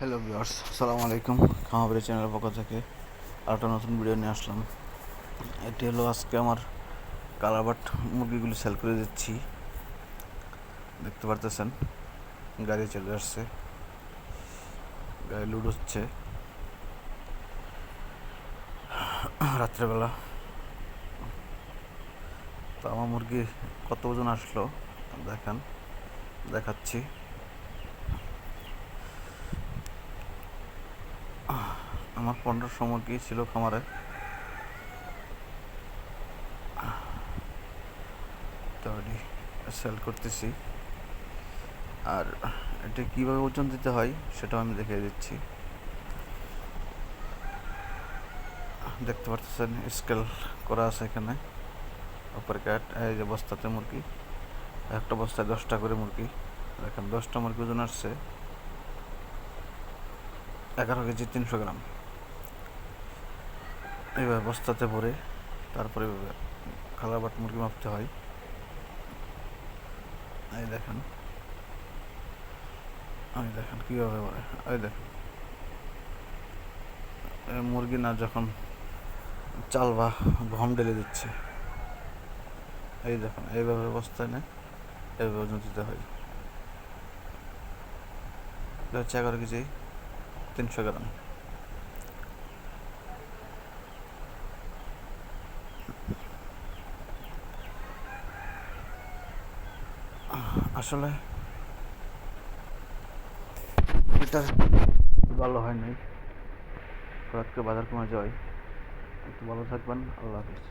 Hello viewers আসসালামু আলাইকুম। খামাবাড়ি চ্যানেলের পক্ষ থেকে আর একটা নতুন ভিডিও নিয়ে আসলাম। এটি হলো আজকে আমার কালাবাট মুরগিগুলি সেল করে দিচ্ছি। দেখতে পারতেছেন, গাড়ি চলে আসছে। গাড়ি লুড হচ্ছে। রাত্রেবেলা। তো আমার মুরগি কত ওজন আসলো? দেখেন, দেখাচ্ছি। আমার পনেরোশো মুরগি ছিল খামারে? সেল করতেছি। আর এটা কীভাবে ওজন দিতে হয় সেটাও আমি দেখিয়ে দিচ্ছি। দেখতে পাচ্ছেন স্কেল করা আছে এখানে। উপরে ক্যাট এই যে বস্তাতে মুরগি। একটা বস্তায় দশটা করে মুরগি। দেখেন, দশটা মুরগি ওজন আসছে। এগারো কেজি তিনশো গ্রাম। এইভাবে বস্তাতে ভরে তারপরে খালাবাট মুরগি মাপতে হয়। এই দেখেন। আমি দেখেন কীভাবে ভরে। এই দেখেন। মুরগি না যখন চাল বা গম ঢেলে দিচ্ছে, এই দেখেন, এইভাবে বস্তায় নেয় এইভাবে ওজন দিতে হয়। এগারো কেজি তিনশো গ্রাম। আসলে এটা ভালো হয় হঠাৎ করে বাজার কমে যায়। একটু ভালো থাকবেন। আল্লাহ হাফিজ।